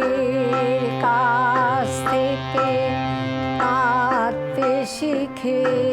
বৃষ্টির কাছ থেকে কাঁদতে শিখেছি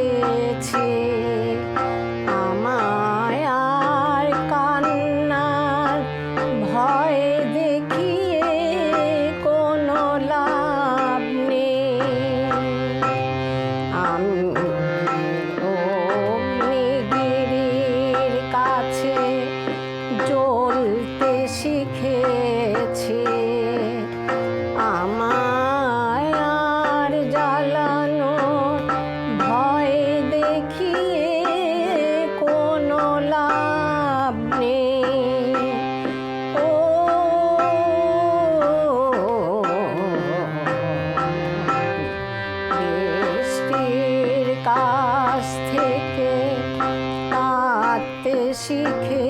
কাঁদতে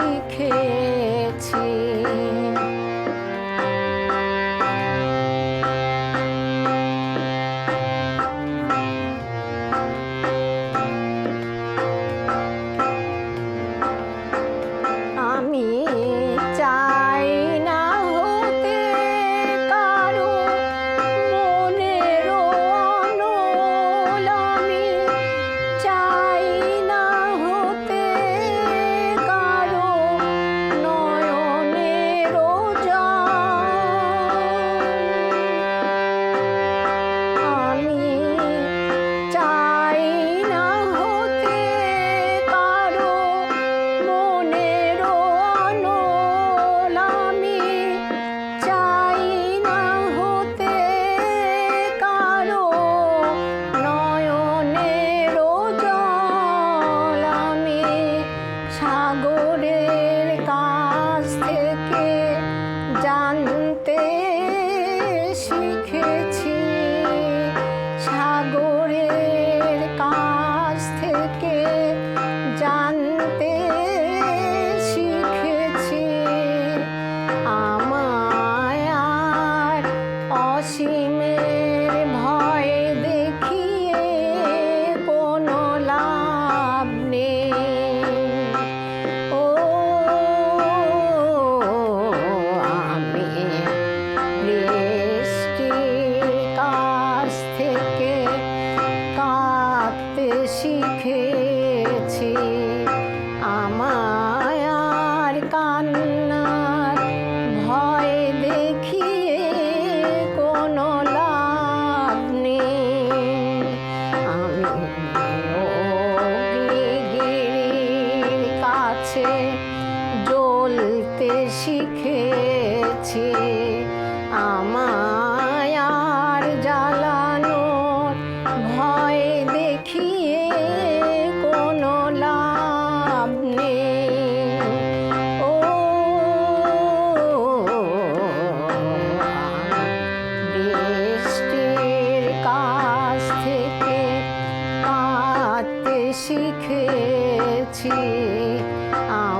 শিখেছি la আমার